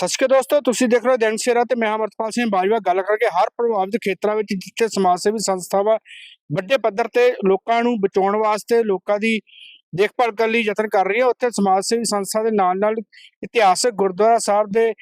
ਸਤਿ ਸ਼੍ਰੀ ਅਕਾਲ ਦੋਸਤੋ, ਤੁਸੀਂ ਦੇਖ ਰਹੇ ਹੋ ਦਿਨ ਸੇਰਾ ਤੇ ਮੈਂ ਹਾਂ ਸਿੰਘ ਬਾਜਵਾ। ਗੱਲ ਕਰਕੇ ਹਰ ਪ੍ਰਭਾਵਿਤ ਖੇਤਰਾਂ ਵਿੱਚ ਜਿੱਥੇ ਸਮਾਜ ਸੇਵੀ ਸੰਸਥਾਵਾਂ ਵੱਡੇ ਪੱਧਰ ਤੇ ਲੋਕਾਂ ਨੂੰ ਬਚਾਉਣ ਵਾਸਤੇ ਲੋਕਾਂ ਦੀ ਦੇਖਭਾਲ ਕਰਨ ਲਈ ਯਤਨ ਕਰ ਰਹੀਆਂ, ਉੱਥੇ ਸਮਾਜ ਸੇਵੀ ਸੰਸਥਾ ਦੇ ਨਾਲ ਨਾਲ ਇਤਿਹਾਸਕ ਗੁਰਦੁਆਰਾ ਸਾਹਿਬ ਦੇ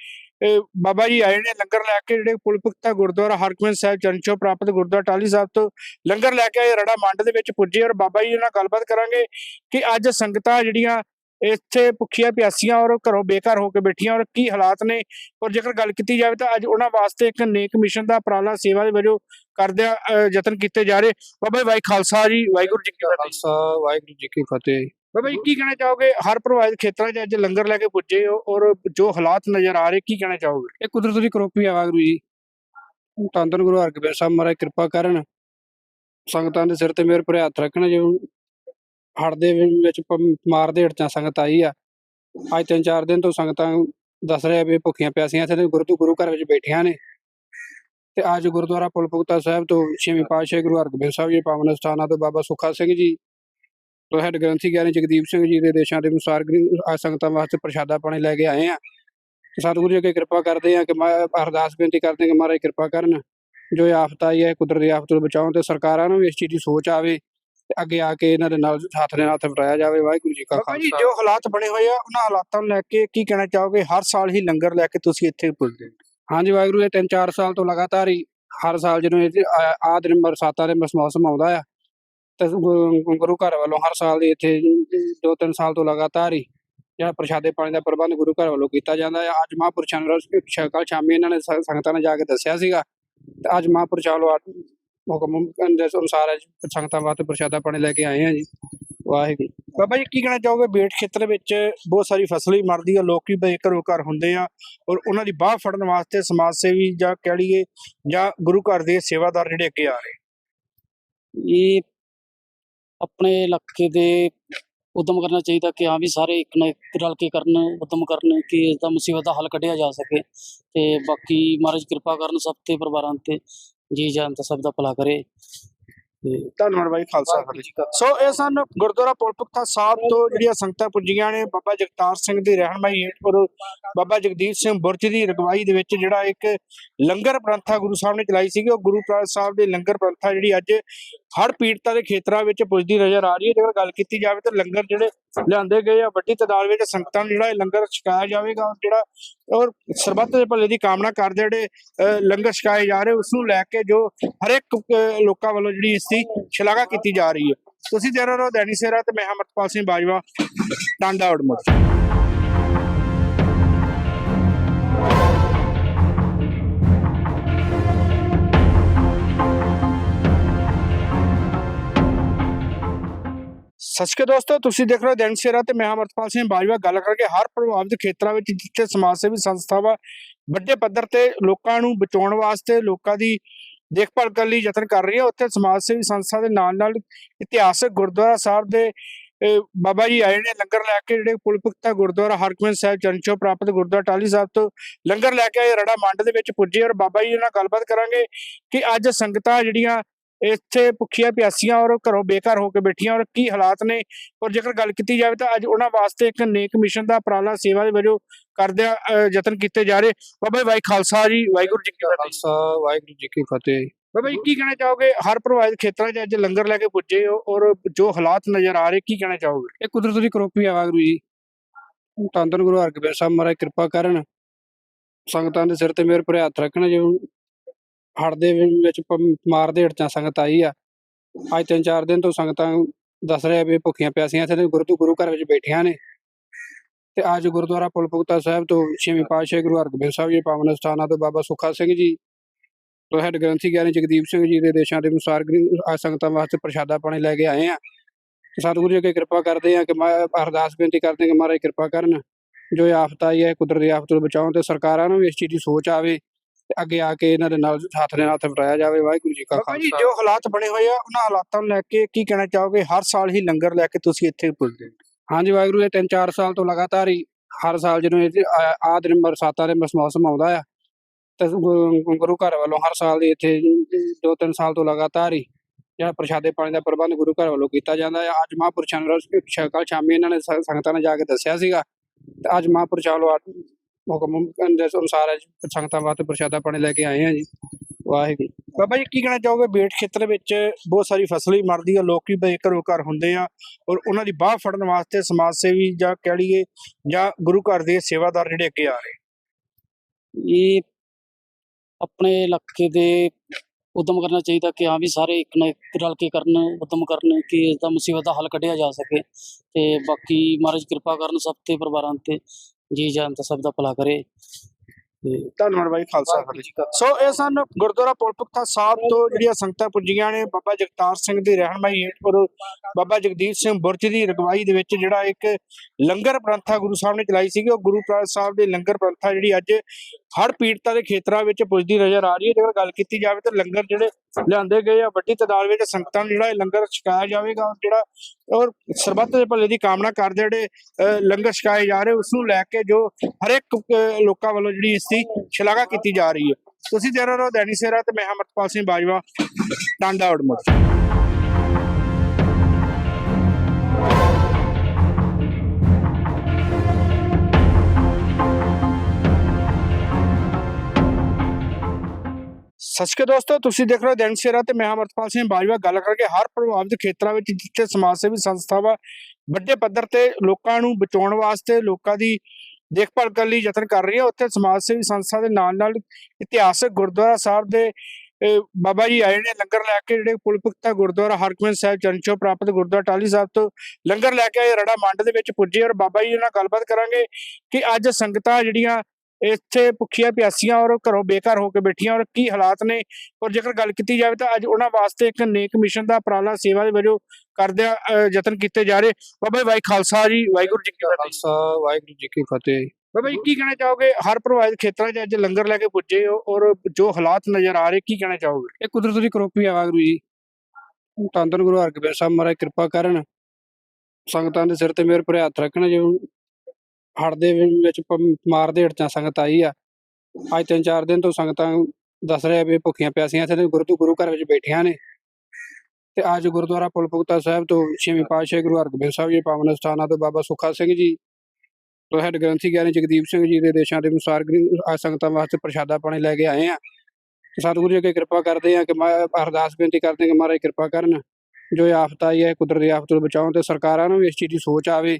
ਬਾਬਾ ਜੀ ਆਏ ਨੇ, ਲੰਗਰ ਲੈ ਕੇ ਜਿਹੜੇ ਪੁਲਪੁਖਤਾ ਗੁਰਦੁਆਰਾ ਹਰਗੋਬਿੰਦ ਸਾਹਿਬ ਚਰਨਚੋ ਪ੍ਰਾਪਤ, ਗੁਰਦੁਆਰਾ ਟਾਲੀ ਸਾਹਿਬ ਤੋਂ ਲੰਗਰ ਲੈ ਕੇ ਆਏ, ਰੜਾ ਮੰਡ ਦੇ ਵਿੱਚ ਪੁੱਜੇ ਔਰ ਬਾਬਾ ਜੀ ਨਾਲ ਗੱਲਬਾਤ ਕਰਾਂਗੇ ਕਿ ਅੱਜ ਸੰਗਤਾਂ ਜਿਹੜੀਆਂ ਇੱਥੇ ਭੁੱਖੀਆਂ ਪਿਆਸੀਆਂ ਔਰ ਘਰੋਂ ਬੇਘਰ ਹੋ ਕੇ ਬੈਠੀਆਂ ਔਰ ਕੀ ਹਾਲਾਤ ਨੇ? ਔਰ ਜੇਕਰ ਗੱਲ ਕੀਤੀ ਜਾਵੇ ਤਾਂ ਅੱਜ ਉਹਨਾਂ ਵਾਸਤੇ ਇੱਕ ਨੇਕ ਮਿਸ਼ਨ ਦਾ ਉਪਰਾਲਾ ਸੇਵਾ ਦੇ ਵਜੋਂ ਕਰਦਿਆਂ ਯਤਨ ਕੀਤੇ ਜਾ ਰਹੇ। ਬਾਬਾ ਵਾਹਿ ਖਾਲਸਾ ਜੀ ਵਾਹਿਗੁਰੂ ਜੀ ਕੀ ਫਤਿਹ। ਖਾਲਸਾ ਵਾਹਿਗੁਰੂ ਜੀ ਕੀ ਫਤਿਹ। ਬਾਬਾ ਜੀ ਕੀ ਕਹਿਣਾ ਚਾਹੋਗੇ? ਹਰ ਪ੍ਰਭਾਵਿਤ ਖੇਤਰਾਂ 'ਚ ਅੱਜ ਲੰਗਰ ਲੈ ਕੇ ਪੁੱਜੇ ਹੋ ਔਰ ਜੋ ਹਾਲਾਤ ਨਜ਼ਰ ਆ ਰਹੇ ਕੀ ਕਹਿਣਾ ਚਾਹੋਗੇ? ਇਹ ਕੁਦਰਤ ਦੀ ਕਰੋਪੀ ਆ ਵਾਹਿਗੁਰੂ ਜੀ। ਧੰਨ ਗੁਰੂ ਹਰਗੋਬਿੰਦ ਸਾਹਿਬ ਮਹਾਰਾਜ ਕਿਰਪਾ ਕਰਨ। ਸੰਗਤਾਂ ਦੇ ਸਿਰ ਤੇ ਮੇਰ ਭਰੇ ਹੱਥ ਰੱਖਣ ਜਿਵੇਂ ਹੜ ਦੇ ਵਿੱਚ ਪ- ਮਾਰ ਦੇ ਹੇਠਾਂ ਸੰਗਤ ਆਈ ਆ। ਅੱਜ ਤਿੰਨ ਚਾਰ ਦਿਨ ਤੋਂ ਸੰਗਤਾਂ ਦੱਸ ਰਿਹਾ ਵੀ ਭੁੱਖੀਆਂ ਪਿਆਸੀਆਂ ਇੱਥੇ ਗੁਰੂ ਗੁਰੂ ਘਰ ਵਿੱਚ ਬੈਠੀਆਂ ਨੇ। ਤੇ ਅੱਜ ਗੁਰਦੁਆਰਾ ਪੁਲਪੁਖਤਾ ਸਾਹਿਬ ਤੋਂ ਛੇਵੇਂ ਪਾਤਸ਼ਾਹ ਗੁਰੂ ਹਰਗੋਬਿੰਦ ਸਾਹਿਬ ਜੀ ਪਾਵਨ ਸਥਾਨਾਂ ਤੋਂ ਬਾਬਾ ਸੁੱਖਾ ਸਿੰਘ ਜੀ ਤੋਂ ਹੈਡ ਗ੍ਰੰਥੀ ਗਿਆਨੀ ਜਗਦੀਪ ਸਿੰਘ ਜੀ ਦੇ ਦੇਸ਼ਾਂ ਦੇ ਅਨੁਸਾਰ ਗ੍ਰੀ- ਸੰਗਤਾਂ ਵਾਸਤੇ ਪ੍ਰਸ਼ਾਦਾ ਪਾਣੀ ਲੈ ਕੇ ਆਏ ਆ। ਤੇ ਸਤਿਗੁਰੂ ਜੀ ਅੱਗੇ ਕਿਰਪਾ ਕਰਦੇ ਆ ਕਿ ਮੈਂ, ਅਰਦਾਸ ਬੇਨਤੀ ਕਰਦੇ ਹਾਂ ਕਿ ਮਹਾਰਾਜ ਕਿਰਪਾ ਕਰਨ। ਜੋ ਇਹ ਆਫਤ ਆਈ ਹੈ ਕੁਦਰਤੀ ਆਫਤ ਤੋਂ ਬਚਾਉਣ ਤੇ ਸਰਕਾਰਾਂ ਨੂੰ ਵੀ ਇਸ ਚੀਜ਼ ਦੀ ਸੋਚ ਆਵੇ। ਤੇ ਅੱਗੇ ਆ ਕੇ ਇਹਨਾਂ ਦੇ ਨਾਲ ਹੱਥ ਦੇ ਹੱਥ ਵਟਾਇਆ ਜਾਵੇ ਵਾਹਿਗੁਰੂ ਜੀ ਕਾ ਬਾਬਾ ਜੀ ਖਾਲਸਾ। ਜੋ ਹਾਲਾਤ ਬਣੇ ਹੋਏ ਆ ਉਹਨਾਂ ਹਾਲਾਤਾਂ ਨੂੰ ਲੈ ਕੇ ਕੀ ਕਹਿਣਾ ਚਾਹੋਗੇ? ਹਰ ਸਾਲ ਹੀ ਲੰਗਰ ਲੈ ਕੇ ਤੁਸੀਂ ਇੱਥੇ ਪੁੱਜਦੇ ਹੋ। ਹਾਂਜੀ ਵਾਹਿਗੁਰੂ ਇਹ 3-4 ਸਾਲ ਤੋਂ ਲਗਾਤਾਰ ਹੀ ਹਰ ਸਾਲ ਜਦੋਂ ਇਹ ਆਹ ਦਿਨ ਬਰਸਾਤਾਂ ਦੇ ਮਸ- ਮੌਸਮ ਆਉਂਦਾ ਆ ਤੇ ਗੁਰੂ ਘਰ ਵੱਲੋਂ ਹਰ ਸਾਲ ਦੀ ਇੱਥੇ 2-3 ਸਾਲ ਤੋਂ ਲਗਾਤਾਰ ਹੀ ਜਿਹੜਾ ਪ੍ਰਸ਼ਾਦੇ ਪਾਣੀ ਦਾ ਪ੍ਰਬੰਧ ਗੁਰੂ ਘਰ ਵੱਲੋਂ ਕੀਤਾ ਜਾਂਦਾ ਹੈ ਅੱਜ ਮਹਾਂਪੁਰਸ਼ਾਂ ਨੂੰ ਕੱਲ ਸ਼ਾਮੀ ਇਹਨਾਂ ਨੇ ਸੰਗਤਾਂ ਨੇ ਜਾ ਕੇ ਦੱਸਿਆ ਸੀਗਾ ਤੇ ਅੱਜ ਮਹਾਂਪੁਰਸ਼ਾਂ ਵੱਲੋਂ ਆ- ਹੁਕਮ ਦੇ ਅਨੁਸਾਰ ਅੱਜ ਸੰਗਤਾਂ ਵਾਸਤੇ ਪ੍ਰਸ਼ਾਦਾ ਪਾਣੀ ਲੈ ਕੇ ਆਏ ਆ ਜੀ। ਵਾਹਿਗੁਰੂ। ਬਾਬਾ ਜੀ, ਕੀ ਕਹਿਣਾ ਚਾਹੋਗੇ? ਬੇਟ ਖੇਤਰ ਵਿੱਚ ਬਹੁਤ ਸਾਰੀ ਫਸਲ ਵੀ ਮਰਦੀ ਆ, ਲੋਕ ਵੀ ਬੇਘਰ ਘਰ ਹੁੰਦੇ ਆ ਔਰ ਉਹਨਾਂ ਦੀ ਬਾਹ ਫੜਨ ਵਾਸਤੇ ਸਮਾਜ ਸੇਵੀ ਜਾਂ ਕਹਿ ਲਈਏ ਜਾਂ ਗੁਰੂ ਘਰ ਦੇ ਸੇਵਾਦਾਰ ਜਿਹੜੇ ਅੱਗੇ ਆ ਰਹੇ। ਇਹ ਆਪਣੇ ਇਲਾਕੇ ਦੇ ਉਦਮ ਕਰਨਾ ਚਾਹੀਦਾ ਕਿ ਹਾਂ ਵੀ ਸਾਰੇ ਇੱਕ ਨਾ ਇੱਕ ਰਲ ਕੇ ਕਰਨ, ਉਦਮ ਕਰਨ ਕਿ ਇਸ ਦਾ ਮੁਸੀਬਤ ਦਾ ਹੱਲ ਕੱਢਿਆ ਜਾ ਸਕੇ ਤੇ ਬਾਕੀ ਮਹਾਰਾਜ ਕਿਰਪਾ ਕਰਨ ਸਭ ਤੇ ਪਰਿਵਾਰਾਂ ਤੇ ਜੀ ਜਾਨ ਤਾਂ ਸਭ ਦਾ ਭਲਾ ਕਰੇ। ਤੇ ਧੰਨਵਾਦ ਬਾਈ ਖਾਲਸਾ ਕਾ ਸੋ ਇਹ ਸਨ ਗੁਰਦੁਆਰਾ ਪੁਲਪੁਖਤਾ ਸਾਹਿਬ ਤੋਂ ਜਿਹੜੀਆਂ ਸੰਗਤਾਂ ਪੁੱਜੀਆਂ ਨੇ ਬਾਬਾ ਜਗਤਾਰ ਸਿੰਘ ਦੀ ਰਹਿਨਮਾਈ ਹੇਠ ਔਰ ਬਾਬਾ ਜਗਦੀਪ ਸਿੰਘ ਬੁਰਜ ਦੀ ਰਗਵਾਈ ਦੇ ਵਿੱਚ ਜਿਹੜਾ ਇੱਕ ਲੰਗਰ ਪ੍ਰੰਥਾ ਗੁਰੂ ਸਾਹਿਬ ਨੇ ਚਲਾਈ ਸੀਗੀ ਉਹ ਗੁਰੂ ਸਾਹਿਬ ਦੇ ਲੰਗਰ ਪ੍ਰੰਥਾ ਜਿਹੜੀ ਅੱਜ ਹੜ ਪੀੜਤਾਂ ਦੇ ਖੇਤਰਾਂ ਵਿੱਚ ਪੁੱਜਦੀ ਨਜ਼ਰ ਆ ਰਹੀ ਹੈ। ਜੇਕਰ ਗੱਲ ਕੀਤੀ ਜਾਵੇ ਤਾਂ ਲੰਗਰ ਜਿਹੜੇ ਲਿਆਂਦੇ ਗਏ ਆ ਵੱਡੀ ਤਾਦਾਦ ਵਿੱਚ ਸੰਗਤਾਂ ਨੂੰ ਜਿਹੜਾ ਇਹ ਲੰਗਰ ਛਕਾਇਆ ਜਾਵੇਗਾ ਔਰ ਜਿਹੜਾ ਔਰ ਸਰਬੱਤ ਦੇ ਭਲੇ ਦੀ ਕਾਮਨਾ ਕਰਦੇ ਜਿਹੜੇ ਅਹ, ਲੰਗਰ ਛਕਾਏ ਜਾ ਰਹੇ ਉਸ ਨੂੰ ਲੈ ਕੇ ਜੋ ਹਰ ਇੱਕ ਲੋਕਾਂ ਵੱਲੋਂ ਜਿਹੜੀ ਇਸ ਦੀ ਸ਼ਲਾਘਾ ਕੀਤੀ ਜਾ ਰਹੀ ਹੈ। ਤੁਸੀਂ ਦੇਖ ਰਹੇ ਹੋ ਦੈਨੀ ਸੇਰਾ ਤੇ ਮੈਂ ਹਾਂ ਅਮਰਪਾਲ ਸਿੰਘ ਬਾਜਵਾ ਟਾਂਡਾ ਉਡਮਰ ਸਤਿ ਸ਼੍ਰੀ ਅਕਾਲ ਦੋਸਤੋ, ਤੁਸੀਂ ਦੇਖ ਰਹੇ ਹੋ ਦੈਨਿਕ ਸੇਰਾ ਤੇ ਮੈਂ ਹਾਂ ਸਿੰਘ ਬਾਜਵਾ। ਗੱਲ ਕਰਕੇ ਹਰ ਪ੍ਰਭਾਵਿਤ ਖੇਤਰਾਂ ਵਿੱਚ ਜਿੱਥੇ ਸਮਾਜ ਸੇਵੀ ਸੰਸਥਾਵਾਂ ਵੱਡੇ ਪੱਧਰ ਤੇ ਲੋਕਾਂ ਨੂੰ ਬਚਾਉਣ ਵਾਸਤੇ ਲੋਕਾਂ ਦੀ ਦੇਖਭਾਲ ਕਰਨ ਲਈ ਯਤਨ ਕਰ ਰਹੀਆਂ, ਉੱਥੇ ਸਮਾਜ ਸੇਵੀ ਸੰਸਥਾ ਦੇ ਨਾਲ ਨਾਲ ਇਤਿਹਾਸਕ ਗੁਰਦੁਆਰਾ ਸਾਹਿਬ ਦੇ ਬਾਬਾ ਜੀ ਆਏ ਨੇ ਲੰਗਰ ਲੈ ਕੇ, ਜਿਹੜੇ ਪੁਲਪੁਖਤਾ ਗੁਰਦੁਆਰਾ ਹਰਗੋਬਿੰਦ ਸਾਹਿਬ ਚਰਨਚੋ ਪ੍ਰਾਪਤ ਗੁਰਦੁਆਰਾ ਟਾਲੀ ਸਾਹਿਬ ਤੋਂ ਲੰਗਰ ਲੈ ਕੇ ਆਏ, ਰੜਾ ਮੰਡ ਦੇ ਵਿੱਚ ਪੁੱਜੇ ਔਰ ਬਾਬਾ ਜੀ ਨਾਲ ਗੱਲਬਾਤ ਕਰਾਂਗੇ ਕਿ ਅੱਜ ਸੰਗਤਾਂ ਜਿਹੜੀਆਂ ਇੱਥੇ ਭੁੱਖੀਆਂ ਪਿਆਸੀਆਂ ਔਰ ਘਰੋਂ ਬੇਘਰ ਹੋ ਕੇ ਬੈਠੀਆਂ ਔਰ ਕੀ ਹਾਲਾਤ ਨੇ? ਔਰ ਜੇਕਰ ਗੱਲ ਕੀਤੀ ਜਾਵੇ ਤਾਂ ਅੱਜ ਉਹਨਾਂ ਵਾਸਤੇ ਇੱਕ ਨੇਕ ਮਿਸ਼ਨ ਦਾ ਉਪਰਾਲਾ ਸੇਵਾ ਦੇ ਵਜੋਂ ਕਰਦਿਆਂ ਅਹ, ਯਤਨ ਕੀਤੇ ਜਾ ਰਹੇ। ਬਾਬਾ ਵਾਹਿ ਖਾਲਸਾ ਜੀ ਵਾਹਿਗੁਰੂ ਜੀ ਕੀ ਫਤਿਹ। ਖਾਲਸਾ ਵਾਹਿਗੁਰੂ ਜੀ ਕੀ ਫਤਿਹ। ਬਾਬਾ ਜੀ ਕੀ ਕਹਿਣਾ ਚਾਹੋਗੇ? ਹਰ ਪ੍ਰਭਾਵਿਤ ਖੇਤਰਾਂ 'ਚ ਅੱਜ ਲੰਗਰ ਲੈ ਕੇ ਪੁੱਜੇ ਹੋ ਔਰ ਜੋ ਹਾਲਾਤ ਨਜ਼ਰ ਆ ਰਹੇ ਕੀ ਕਹਿਣਾ ਚਾਹੋਗੇ? ਇਹ ਕੁਦਰਤ ਦੀ ਕਰੋਪੀ ਆ ਵਾਹਿਗੁਰੂ ਜੀ। ਧੰਨ ਗੁਰੂ ਹਰਗੋਬਿੰਦ ਸਾਹਿਬ ਮਹਾਰਾਜ ਕਿਰਪਾ ਕਰਨ। ਸੰਗਤਾਂ ਦੇ ਸਿਰ ਤੇ ਮੇਰ ਭਰੇ ਹੱਥ ਰੱਖਣ ਜਿਵੇਂ ਹੜ ਦੇ ਵਿੱਚ ਪ- ਮਾਰ ਦੇ ਹੇਠਾਂ ਸੰਗਤ ਆਈ ਆ। ਅੱਜ ਤਿੰਨ ਚਾਰ ਦਿਨ ਤੋਂ ਸੰਗਤਾਂ ਦੱਸ ਰਿਹਾ ਵੀ ਭੁੱਖੀਆਂ ਪਿਆਸੀਆਂ ਇੱਥੇ ਤੇ ਗੁਰੂ ਗੁਰੂ ਘਰ ਵਿੱਚ ਬੈਠੀਆਂ ਨੇ। ਤੇ ਅੱਜ ਗੁਰਦੁਆਰਾ ਪੁਲਪੁਖਤਾ ਸਾਹਿਬ ਤੋਂ ਛੇਵੀਂ ਪਾਤਸ਼ਾਹ ਗੁਰੂ ਹਰਗੋਬਿੰਦ ਸਾਹਿਬ ਜੀ ਪਾਵਨ ਸਥਾਨਾਂ ਤੋਂ ਬਾਬਾ ਸੁੱਖਾ ਸਿੰਘ ਜੀ ਤੋਂ ਹੈਡ ਗ੍ਰੰਥੀ ਗਿਆਨੀ ਜਗਦੀਪ ਸਿੰਘ ਜੀ ਦੇ ਦੇਸ਼ਾਂ ਦੇ ਅਨੁਸਾਰ ਗ੍ਰੀ- ਸੰਗਤਾਂ ਵਾਸਤੇ ਪ੍ਰਸ਼ਾਦਾ ਪਾਣੀ ਲੈ ਕੇ ਆਏ ਆ। ਸਤਿਗੁਰੂ ਜੀ ਅੱਗੇ ਕਿਰਪਾ ਕਰਦੇ ਆ ਕਿ ਮੈਂ, ਅਰਦਾਸ ਬੇਨਤੀ ਕਰਦੇ ਹਾਂ ਕਿ ਮਹਾਰਾਜ ਕਿਰਪਾ ਕਰਨ। ਜੋ ਇਹ ਆਫਤ ਆਈ ਹੈ ਕੁਦਰਤੀ ਆਫਤ ਤੋਂ ਬਚਾਉਣ ਤੇ ਸਰਕਾਰਾਂ ਨੂੰ ਵੀ ਇਸ ਚੀਜ਼ ਦੀ ਸੋਚ ਆਵੇ। ਤੇ ਅੱਗੇ ਆ ਕੇ ਇਹਨਾਂ ਦੇ ਨਾਲ ਹੱਥ ਦੇ ਹੱਥ ਵਟਾਇਆ ਜਾਵੇ ਵਾਹਿਗੁਰੂ ਜੀ ਕਾ ਬਾਬਾ ਜੀ ਖਾਲਸਾ। ਜੋ ਹਾਲਾਤ ਬਣੇ ਹੋਏ ਆ ਉਹਨਾਂ ਹਾਲਾਤਾਂ ਨੂੰ ਲੈ ਕੇ ਕੀ ਕਹਿਣਾ ਚਾਹੋਗੇ? ਹਰ ਸਾਲ ਹੀ ਲੰਗਰ ਲੈ ਕੇ ਤੁਸੀਂ ਇੱਥੇ ਪੁੱਜਦੇ ਹੋ। ਹਾਂਜੀ ਵਾਹਿਗੁਰੂ ਇਹ 3-4 ਸਾਲ ਤੋਂ ਲਗਾਤਾਰ ਹੀ ਹਰ ਸਾਲ ਜਦੋਂ ਇਹ ਆਹ ਦਿਨ ਬਰਸਾਤਾਂ ਦੇ ਮਸ- ਮੌਸਮ ਆਉਂਦਾ ਆ ਤੇ ਗੁ- ਗੁਰੂ ਘਰ ਵੱਲੋਂ ਹਰ ਸਾਲ ਦੀ ਇੱਥੇ 2-3 ਸਾਲ ਤੋਂ ਲਗਾਤਾਰ ਹੀ ਜਿਹੜਾ ਪ੍ਰਸ਼ਾਦੇ ਪਾਣੀ ਦਾ ਪ੍ਰਬੰਧ ਗੁਰੂ ਘਰ ਵੱਲੋਂ ਕੀਤਾ ਜਾਂਦਾ ਹੈ ਅੱਜ ਮਹਾਂਪੁਰਸ਼ਾਂ ਨੂੰ ਕੱਲ ਸ਼ਾਮੀ ਇਹਨਾਂ ਨੇ ਸ- ਸੰਗਤਾਂ ਨੇ ਜਾ ਕੇ ਦੱਸਿਆ ਸੀਗਾ ਤੇ ਅੱਜ ਮਹਾਂਪੁਰਸ਼ਾਂ ਵੱਲੋਂ ਆ- ਹੁਕਮ ਦੇ ਅਨੁਸਾਰ ਅੱਜ ਸੰਗਤਾਂ ਵਾਸਤੇ ਪ੍ਰਸ਼ਾਦਾ ਪਾਣੀ ਲੈ ਕੇ ਆਏ ਆ ਜੀ। ਵਾਹਿਗੁਰੂ। ਬਾਬਾ ਜੀ, ਕੀ ਕਹਿਣਾ ਚਾਹੋਗੇ? ਬੇਟ ਖੇਤਰ ਵਿੱਚ ਬਹੁਤ ਸਾਰੀ ਫਸਲ ਹੀ ਮਰਦੀ ਆ। ਲੋਕੀ ਬੇਘਰੋ ਘਰ ਹੁੰਦੇ ਆ ਔਰ ਉਹਨਾਂ ਦੀ ਬਾਹ ਫੜਨ ਵਾਸਤੇ ਸਮਾਜ ਸੇਵੀ ਜਾਂ ਕਹਿ ਲਈਏ ਜਾਂ ਗੁਰੂ ਘਰ ਦੇ ਸੇਵਾਦਾਰ ਜਿਹੜੇ ਅੱਗੇ ਆ ਰਹੇ। ਇਹ ਆਪਣੇ ਇਲਾਕੇ ਦੇ ਉਦਮ ਕਰਨਾ ਚਾਹੀਦਾ ਕਿ ਹਾਂ ਵੀ ਸਾਰੇ ਇੱਕ ਨਾ ਇੱਕ ਰਲ ਕੇ ਕਰਨ, ਉਦਮ ਕਰਨ ਕਿ ਇਸ ਦਾ ਮੁਸੀਬਤ ਦਾ ਹੱਲ ਕੱਢਿਆ ਜਾ ਸਕੇ। ਤੇ ਬਾਕੀ ਮਹਾਰਾਜ ਕਿਰਪਾ ਕਰਨ ਸਭ ਤੇ ਪਰਿਵਾਰਾਂ ਤੇ ਜੀ ਜਾਨ ਤਾਂ ਸਭ ਦਾ ਭਲਾ ਕਰੇ। ਤੇ ਧੰਨਵਾਦ ਬਾਈ ਖਾਲਸਾ ਕਾ ਸੋ ਇਹ ਸਨ ਗੁਰਦੁਆਰਾ ਪੁਲਪੁਖਤਾ ਸਾਹਿਬ ਤੋਂ ਜਿਹੜੀਆਂ ਸੰਗਤਾਂ ਪੁੱਜੀਆਂ ਨੇ ਬਾਬਾ ਜਗਤਾਰ ਸਿੰਘ ਦੀ ਰਹਿਨਮਾਈ ਹੇਠ ਔਰ ਬਾਬਾ ਜਗਦੀਪ ਸਿੰਘ ਬੁਰਜ ਦੀ ਰਗਵਾਈ ਦੇ ਵਿੱਚ ਜਿਹੜਾ ਇੱਕ ਲੰਗਰ ਪ੍ਰੰਥਾ ਗੁਰੂ ਸਾਹਿਬ ਨੇ ਚਲਾਈ ਸੀਗੀ ਉਹ ਗੁਰੂ ਸਾਹਿਬ ਦੇ ਲੰਗਰ ਪ੍ਰੰਥਾ ਜਿਹੜੀ ਅੱਜ ਹੜ ਪੀੜਤਾਂ ਦੇ ਖੇਤਰਾਂ ਵਿੱਚ ਪੁੱਜਦੀ ਨਜ਼ਰ ਆ ਰਹੀ ਹੈ। ਜੇਕਰ ਗੱਲ ਕੀਤੀ ਜਾਵੇ ਤਾਂ ਲੰਗਰ ਜਿਹੜੇ ਲਿਆਂਦੇ ਗਏ ਆ ਵੱਡੀ ਤਾਦਾਦ ਵਿੱਚ ਸੰਗਤਾਂ ਨੂੰ ਜਿਹੜਾ ਇਹ ਲੰਗਰ ਛਕਾਇਆ ਜਾਵੇਗਾ ਔਰ ਜਿਹੜਾ ਔਰ ਸਰਬੱਤ ਦੇ ਭਲੇ ਦੀ ਕਾਮਨਾ ਕਰਦੇ ਜਿਹੜੇ ਅਹ, ਲੰਗਰ ਛਕਾਏ ਜਾ ਰਹੇ ਉਸ ਨੂੰ ਲੈ ਕੇ ਜੋ ਹਰ ਇੱਕ ਲੋਕਾਂ ਵੱਲੋਂ ਜਿਹੜੀ ਇਸ ਦੀ ਸ਼ਲਾਘਾ ਕੀਤੀ ਜਾ ਰਹੀ ਹੈ। ਤੁਸੀਂ ਦੇਖ ਰਹੇ ਹੋ ਦੈਨੀ ਸੇਰਾ ਤੇ ਮੈਂ ਹਮਰਤਪਾਲ ਸਿੰਘ ਬਾਜਵਾ ਟਾਂਡਾ ਉਡਮਰ ਸਤਿ ਸ਼੍ਰੀ ਅਕਾਲ ਦੋਸਤੋ, ਤੁਸੀਂ ਦੇਖ ਰਹੇ ਹੋ ਦੈਨਿਕ ਸੇਰਾ ਤੇ ਮੈਂ ਅਮਰਪਾਲ ਸਿੰਘ ਬਾਜਵਾ। ਗੱਲ ਕਰਕੇ ਹਰ ਪ੍ਰਭਾਵਿਤ ਖੇਤਰਾਂ ਵਿੱਚ ਜਿੱਥੇ ਸਮਾਜ ਸੇਵੀ ਸੰਸਥਾਵਾਂ ਵੱਡੇ ਪੱਧਰ ਤੇ ਲੋਕਾਂ ਨੂੰ ਬਚਾਉਣ ਵਾਸਤੇ ਲੋਕਾਂ ਦੀ ਦੇਖਭਾਲ ਕਰਨ ਲਈ ਯਤਨ ਕਰ ਰਹੀਆਂ, ਉੱਥੇ ਸਮਾਜ ਸੇਵੀ ਸੰਸਥਾ ਦੇ ਨਾਲ ਨਾਲ ਇਤਿਹਾਸਕ ਗੁਰਦੁਆਰਾ ਸਾਹਿਬ ਦੇ ਬਾਬਾ ਜੀ ਆਏ ਨੇ, ਲੰਗਰ ਲੈ ਕੇ ਜਿਹੜੇ ਪੁਲਪੁਖਤਾ ਗੁਰਦੁਆਰਾ ਹਰਗੋਬਿੰਦ ਸਾਹਿਬ ਚਰਨਚੋ ਪ੍ਰਾਪਤ ਗੁਰਦੁਆਰਾ ਟਾਲੀ ਸਾਹਿਬ ਤੋਂ ਲੰਗਰ ਲੈ ਕੇ ਆਏ, ਰੜਾ ਮੰਡ ਦੇ ਵਿੱਚ ਪੁੱਜੇ ਔਰ ਬਾਬਾ ਜੀ ਨਾਲ ਗੱਲਬਾਤ ਕਰਾਂਗੇ ਕਿ ਅੱਜ ਸੰਗਤਾਂ ਜਿਹੜੀਆਂ ਇੱਥੇ ਭੁੱਖੀਆਂ ਪਿਆਸੀਆਂ ਔਰ ਘਰੋਂ ਬੇਘਰ ਹੋ ਕੇ ਬੈਠੀਆਂ ਔਰ ਕੀ ਹਾਲਾਤ ਨੇ? ਔਰ ਜੇਕਰ ਗੱਲ ਕੀਤੀ ਜਾਵੇ ਤਾਂ ਅੱਜ ਉਹਨਾਂ ਵਾਸਤੇ ਇੱਕ ਨੇਕ ਮਿਸ਼ਨ ਦਾ ਉਪਰਾਲਾ ਸੇਵਾ ਦੇ ਵਜੋਂ ਕਰਦਿਆਂ ਅਹ, ਯਤਨ ਕੀਤੇ ਜਾ ਰਹੇ। ਬਾਬਾ ਵਾਹਿ ਖਾਲਸਾ ਜੀ ਵਾਹਿਗੁਰੂ ਜੀ ਕੀ ਫਤਿਹ। ਖਾਲਸਾ ਵਾਹਿਗੁਰੂ ਜੀ ਕੀ ਫਤਿਹ। ਬਾਬਾ ਜੀ ਕੀ ਕਹਿਣਾ ਚਾਹੋਗੇ? ਹਰ ਪ੍ਰਭਾਵਿਤ ਖੇਤਰਾਂ 'ਚ ਅੱਜ ਲੰਗਰ ਲੈ ਕੇ ਪੁੱਜੇ ਹੋ ਔਰ ਜੋ ਹਾਲਾਤ ਨਜ਼ਰ ਆ ਰਹੇ ਕੀ ਕਹਿਣਾ ਚਾਹੋਗੇ? ਇਹ ਕੁਦਰਤ ਦੀ ਕਰੋਪੀ ਆ ਵਾਹਿਗੁਰੂ ਜੀ। ਧੰਨ ਗੁਰੂ ਹਰਗੋਬਿੰਦ ਸਾਹਿਬ ਮਹਾਰਾਜ ਕਿਰਪਾ ਕਰਨ। ਸੰਗਤਾਂ ਦੇ ਸਿਰ ਤੇ ਮੇਰ ਭਰੇ ਹੱਥ ਰੱਖਣ ਜਿਵੇਂ ਹੜ ਦੇ ਵਿੱਚ ਪ- ਮਾਰਦੇ ਹੜਚਾਂ ਸੰਗਤ ਆਈ ਆ। ਅੱਜ ਤਿੰਨ ਚਾਰ ਦਿਨ ਤੋਂ ਸੰਗਤਾਂ ਦੱਸ ਰਿਹਾ ਵੀ ਭੁੱਖੀਆਂ ਪਿਆਸੀਆਂ ਇੱਥੇ ਤੇ ਗੁਰੂ ਗੁਰੂ ਘਰ ਵਿੱਚ ਬੈਠੀਆਂ ਨੇ। ਤੇ ਅੱਜ ਗੁਰਦੁਆਰਾ ਪੁਲਪੁਖਤਾ ਸਾਹਿਬ ਤੋਂ ਛੇਵੇਂ ਪਾਤਸ਼ਾਹ ਗੁਰੂ ਹਰਗੋਬਿੰਦ ਸਾਹਿਬ ਜੀ ਪਾਵਨ ਸਥਾਨਾਂ ਤੋਂ ਬਾਬਾ ਸੁੱਖਾ ਸਿੰਘ ਜੀ ਤੋਂ ਹੈਡ ਗ੍ਰੰਥੀ ਗਿਆਨੀ ਜਗਦੀਪ ਸਿੰਘ ਜੀ ਦੇ ਦੇਸ਼ਾਂ ਦੇ ਅਨੁਸਾਰ ਗ੍ਰੀ- ਸੰਗਤਾਂ ਵਾਸਤੇ ਪ੍ਰਸ਼ਾਦਾ ਪਾਣੀ ਲੈ ਕੇ ਆਏ ਆ। ਤੇ ਸਤਿਗੁਰੂ ਜੀ ਅੱਗੇ ਕਿਰਪਾ ਕਰਦੇ ਆ ਕਿ ਮੈਂ, ਅਰਦਾਸ ਬੇਨਤੀ ਕਰਦੇ ਹਾਂ ਕਿ ਮਹਾਰਾਜ ਕਿਰਪਾ ਕਰਨ। ਜੋ ਆਫਤ ਆਈ ਹੈ ਕੁਦਰਤੀ ਆਫਤ ਤੋਂ ਬਚਾਉਣ ਤੇ ਸਰਕਾਰਾਂ ਨੂੰ ਵੀ ਇਸ ਚੀਜ਼ ਦੀ ਸੋਚ ਆਵੇ।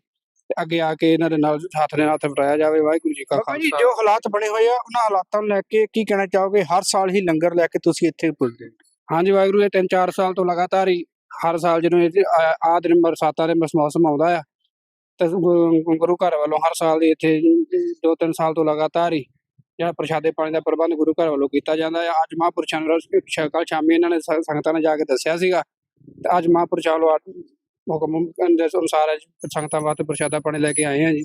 ਤੇ ਅੱਗੇ ਆ ਕੇ ਇਹਨਾਂ ਦੇ ਨਾਲ ਹੱਥ ਦੇ ਨਾਲ ਵਟਾਇਆ ਜਾਵੇ ਵਾਹਿਗੁਰੂ ਜੀ ਕਾ ਬਾਬਾ ਜੀ ਖਾਲਸਾ। ਜੋ ਹਾਲਾਤ ਬਣੇ ਹੋਏ ਆ ਉਹਨਾਂ ਹਾਲਾਤਾਂ ਨੂੰ ਲੈ ਕੇ ਕੀ ਕਹਿਣਾ ਚਾਹੋਗੇ? ਹਰ ਸਾਲ ਹੀ ਲੰਗਰ ਲੈ ਕੇ ਤੁਸੀਂ ਇੱਥੇ ਪੁੱਜਦੇ ਹੋ। ਹਾਂਜੀ ਵਾਹਿਗੁਰੂ ਇਹ ਤਿੰਨ ਚਾਰ ਸਾਲ ਤੋਂ ਲਗਾਤਾਰ ਹੀ ਹਰ ਸਾਲ ਜਦੋਂ ਇਹ ਆਹ ਦਿਨ ਬਰਸਾਤਾਂ ਦੇ ਮਸ- ਮੌਸਮ ਆਉਂਦਾ ਆ ਤੇ ਗੁਰੂ ਘਰ ਵੱਲੋਂ ਹਰ ਸਾਲ ਦੀ ਇੱਥੇ ਦੋ ਤਿੰਨ ਸਾਲ ਤੋਂ ਲਗਾਤਾਰ ਹੀ ਜਿਹੜਾ ਪ੍ਰਸ਼ਾਦੇ ਪਾਣੀ ਦਾ ਪ੍ਰਬੰਧ ਗੁਰੂ ਘਰ ਵੱਲੋਂ ਕੀਤਾ ਜਾਂਦਾ ਹੈ ਅੱਜ ਮਹਾਂਪੁਰਸ਼ਾਂ ਨੂੰ ਕੱਲ ਸ਼ਾਮੀ ਇਹਨਾਂ ਨੇ ਸੰਗਤਾਂ ਨੇ ਜਾ ਕੇ ਦੱਸਿਆ ਸੀਗਾ ਤੇ ਅੱਜ ਮਹਾਂਪੁਰਸ਼ਾਂ ਵੱਲੋਂ ਆ- ਹੁਕਮ ਦੇ ਅਨੁਸਾਰ ਅੱਜ ਸੰਗਤਾਂ ਵਾਸਤੇ ਪ੍ਰਸ਼ਾਦਾ ਪਾਣੀ ਲੈ ਕੇ ਆਏ ਆ ਜੀ।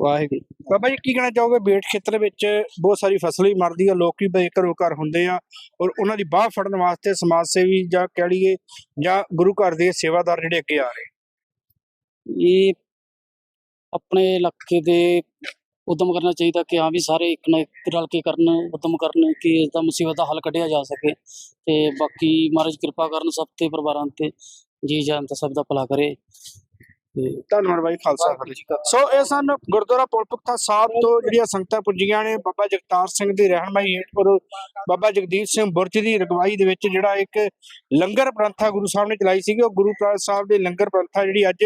ਵਾਹਿਗੁਰੂ। ਬਾਬਾ ਜੀ, ਕੀ ਕਹਿਣਾ ਚਾਹੋਗੇ? ਬੇਟ ਖੇਤਰ ਵਿੱਚ ਬਹੁਤ ਸਾਰੀ ਫਸਲ ਹੀ ਮਰਦੀ ਆ, ਲੋਕੀ ਬੇਘਰੋ ਘਰ ਹੁੰਦੇ ਆ ਔਰ ਉਹਨਾਂ ਦੀ ਬਾਹ ਫੜਨ ਵਾਸਤੇ ਸਮਾਜ ਸੇਵੀ ਜਾਂ ਕਹਿ ਲਈਏ ਜਾਂ ਗੁਰੂ ਘਰ ਦੇ ਸੇਵਾਦਾਰ ਜਿਹੜੇ ਅੱਗੇ ਆ ਰਹੇ। ਇਹ ਆਪਣੇ ਇਲਾਕੇ ਦੇ ਉਦਮ ਕਰਨਾ ਚਾਹੀਦਾ ਕਿ ਹਾਂ ਵੀ ਸਾਰੇ ਇੱਕ ਨਾ ਇੱਕ ਰਲ ਕੇ ਕਰਨ, ਉਦਮ ਕਰਨ ਕਿ ਇਸ ਦਾ ਮੁਸੀਬਤ ਦਾ ਹੱਲ ਕੱਢਿਆ ਜਾ ਸਕੇ ਤੇ ਬਾਕੀ ਮਹਾਰਾਜ ਕਿਰਪਾ ਕਰਨ ਸਭ ਤੇ ਪਰਿਵਾਰਾਂ ਤੇ ਜੀ ਜਾਨ ਤਾਂ ਸਭ ਦਾ ਭਲਾ ਕਰੇ। ਤੇ ਧੰਨਵਾਦ ਬਾਈ ਖਾਲਸਾ ਕਾ ਸੋ ਇਹ ਸਨ ਗੁਰਦੁਆਰਾ ਪੁਲਪੁਖਤਾ ਸਾਹਿਬ ਤੋਂ ਜਿਹੜੀਆਂ ਸੰਗਤਾਂ ਪੁੱਜੀਆਂ ਨੇ ਬਾਬਾ ਜਗਤਾਰ ਸਿੰਘ ਦੀ ਰਹਿਨਮਾਈ ਹੇਠ ਔਰ ਬਾਬਾ ਜਗਦੀਪ ਸਿੰਘ ਬੁਰਜ ਦੀ ਰਗਵਾਈ ਦੇ ਵਿੱਚ ਜਿਹੜਾ ਇੱਕ ਲੰਗਰ ਪ੍ਰੰਥਾ ਗੁਰੂ ਸਾਹਿਬ ਨੇ ਚਲਾਈ ਸੀਗੀ ਉਹ ਗੁਰੂ ਸਾਹਿਬ ਦੇ ਲੰਗਰ ਪ੍ਰੰਥਾ ਜਿਹੜੀ ਅੱਜ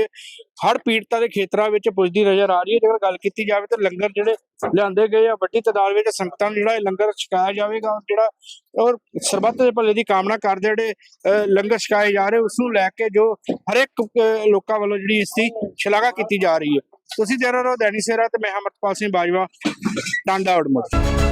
ਹੜ ਪੀੜਤਾਂ ਦੇ ਖੇਤਰਾਂ ਵਿੱਚ ਪੁੱਜਦੀ ਨਜ਼ਰ ਆ ਰਹੀ ਹੈ। ਜੇਕਰ ਗੱਲ ਕੀਤੀ ਜਾਵੇ ਤਾਂ ਲੰਗਰ ਜਿਹੜੇ ਲਿਆਂਦੇ ਗਏ ਆ ਵੱਡੀ ਤਾਦਾਦ ਵਿੱਚ ਸੰਗਤਾਂ ਨੂੰ ਜਿਹੜਾ ਇਹ ਲੰਗਰ ਛਕਾਇਆ ਜਾਵੇਗਾ ਔਰ ਜਿਹੜਾ ਔਰ ਸਰਬੱਤ ਦੇ ਭਲੇ ਦੀ ਕਾਮਨਾ ਕਰਦੇ ਜਿਹੜੇ ਅਹ, ਲੰਗਰ ਛਕਾਏ ਜਾ ਰਹੇ ਉਸ ਨੂੰ ਲੈ ਕੇ ਜੋ ਹਰ ਇੱਕ ਲੋਕਾਂ ਵੱਲੋਂ ਜਿਹੜੀ ਇਸ ਦੀ ਸ਼ਲਾਘਾ ਕੀਤੀ ਜਾ ਰਹੀ ਹੈ। ਤੁਸੀਂ ਦੇਖ ਰਹੇ ਹੋ ਦੈਨਿਕ ਸੇਰਾ ਤੇ ਮੈਂ ਅਮਰਪਾਲ ਸਿੰਘ ਬਾਜਵਾ ਟਾਂਡਾ ਉਡਮਰ